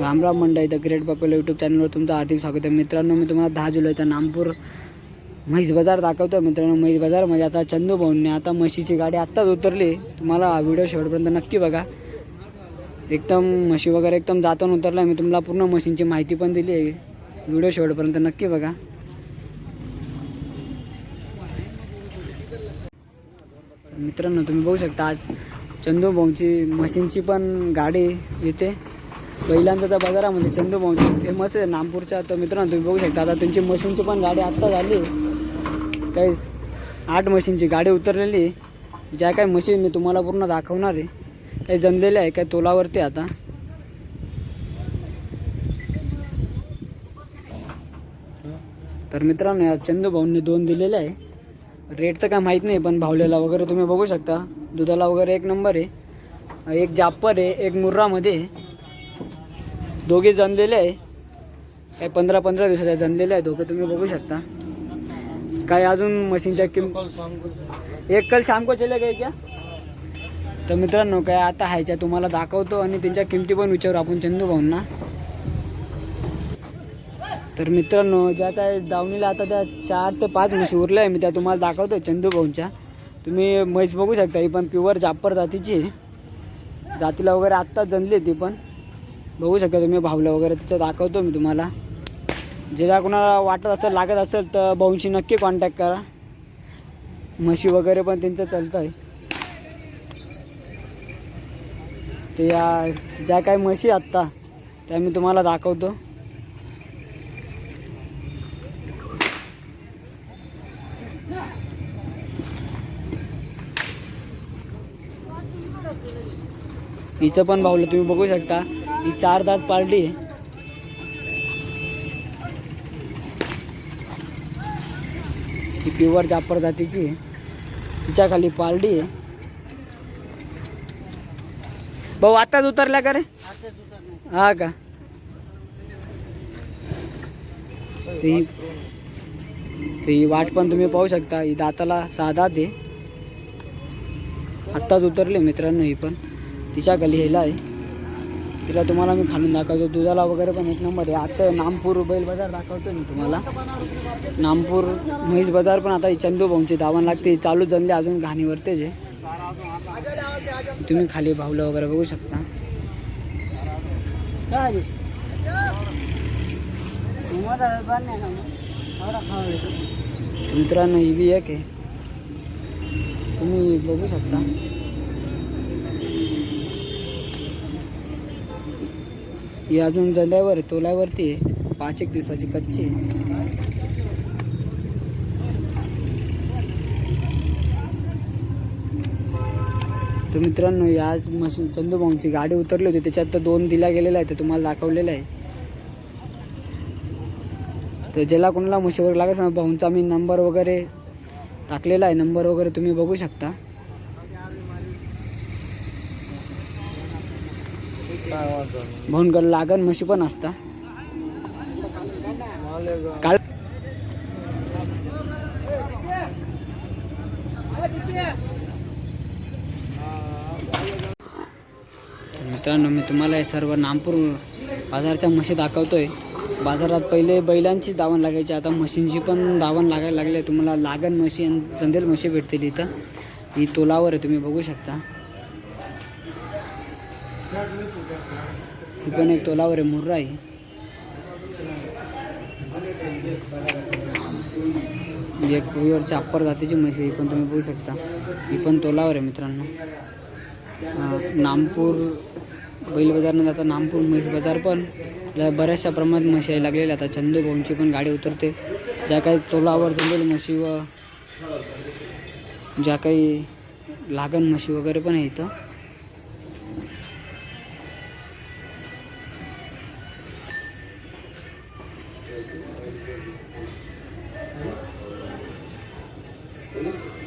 रामराम मंडई the great पपेला यूट्यूब चॅनलवर तुमचं हार्दिक स्वागत आहे. मित्रांनो मी तुम्हाला दहा जुलैचा नामपूर म्हैस बाजार दाखवतो मित्रांनो म्हैस बाजारमध्ये आता चंदू भाऊंनी आता म्हशीची गाडी आत्ताच उतरली. तुम्हाला हा व्हिडिओ शेवटपर्यंत नक्की बघा. एकदम म्हशी वगैरे एकदम जाताना उतरला मी तुम्हाला पूर्ण म्हशींची माहिती पण दिली आहे. व्हिडिओ शेवटपर्यंत नक्की बघा. मित्रांनो तुम्ही बघू शकता आज चंदू भाऊची मशीनची पण गाडी येते. बैलांचा तर बाजारामध्ये चंदू भाऊंची फेमस आहे नागपूरच्या तर मित्रांनो तुम्ही बघू शकता आता त्यांची मशीनची पण गाडी आत्ता झाली. काही आठ मशीनची गाडी उतरलेली आहे. ज्या काही मशीन मी तुम्हाला पूर्ण दाखवणार आहे काही जमलेल्या आहे काही तोलावरती आता. तर मित्रांनो या चंदू भाऊंनी दोन दिलेले आहे. रेटचं काय माहीत नाही पण भावलेला वगैरे तुम्ही बघू शकता. दुधाला वगैरे एक नंबर आहे. एक जापर आहे एक मुर्रामध्ये आहे. दोघे जणलेले आहे. काय पंधरा पंधरा दिवसाच्या जणलेले आहे. दोघे तुम्ही बघू शकता. काय अजून मशीनच्या किम एक कल शामको चले काय क्या? तर मित्रांनो काय आता ह्याच्या तुम्हाला दाखवतो आणि त्यांच्या किमती पण विचारू आपण चंदू भाऊंना. तर मित्रांनो ज्या काय दावणीला आता त्या चार ते पाच म्हशी उरल्या आहे मी त्या तुम्हाला दाखवतो चंदू भाऊंच्या. तुम्ही म्हैस बघू शकता ही पण प्युअर जापर जातीची जातीला वगैरे आत्ताच जनली ती पण. बघू शकता तुम्ही भावलं वगैरे तिचं दाखवतो मी तुम्हाला. ज्याला कोणाला वाटत असेल लागत असेल तर भाऊंशी नक्की कॉन्टॅक्ट करा. म्हशी वगैरे पण त्यांचं चालतं आहे ते या ज्या काही म्हशी आत्ता त्या मी तुम्हाला दाखवतो. हिचं पण भावलं तुम्ही बघू शकता. ही चार दात पार्टी आहे. ही प्युअर जापर जातीची तिच्या खाली पालडी आहे. भाऊ आताच उतरल्या का रे? हा का? ही वाट पण तुम्ही पाहू शकता. ही दाताला साधा दे आत्ताच उतरले मित्रांनो ही पण. तिच्या गली हेला आहे. तिला तुम्हाला मी खालून दाखवतो. दुधाला वगैरे पण एक नंबर आहे. आजचं नामपूर बैल बाजार दाखवतो मी तुम्हाला. नामपूर म्हैस बाजार पण आता चंदू भाऊंची दावण लागते. चालू जमले अजून घाणीवरतेच आहे. तुम्ही खाली भावलं वगैरे बघू शकता. मित्रांनो ही बी एक आहे. तुम्ही बघू शकता. ही अजून जंद्यावर तोल्यावरती पाच एक दिवसाची कच्ची तर मित्रांनो ही आज मशीन चंदूभाऊंची गाडी उतरली होती. त्याच्यात तर दोन दिल्या गेलेल्या आहेत ते तुम्हाला दाखवलेलं आहे. तर ज्याला कोणाला मुशीवर लागेल ना भाऊंचा मी नंबर वगैरे टाकलेला आहे. नंबर वगैरे तुम्ही बघू शकता. भाऊंकडे लागण म्हशी पण असता. काल तर मित्रांनो मी तुम्हाला हे सर्व नामपूर बाजारच्या म्हशी दाखवतोय. बाजारात पहिले बैलांची दावण लागायची आता म्हशींची पण दावण लागायला लागले तुम्हाला लागण म्हशी आणि चंदेल म्हशी भेटतील इथं. ही तोलावर आहे तुम्ही बघू शकता. ही पण एक तोलावर आहे मुर्रा आहे. म्हणजे एक प्युअर चापर जातीची म्हशी आहे, ही पण तुम्ही बघू शकता. ही पण तोलावर आहे मित्रांनो. नामपूर बैल बाजारनं जाता नामपूर म्हैस बाजार पण. बऱ्याचशा प्रमाणात म्हशी आहे लागलेल्या आता चंदू भाऊंची पण गाडी उतरते. ज्या काही तोलावर जमेल म्हशी व ज्या काही लागण म्हशी वगैरे पण आहे इथं. Thank you.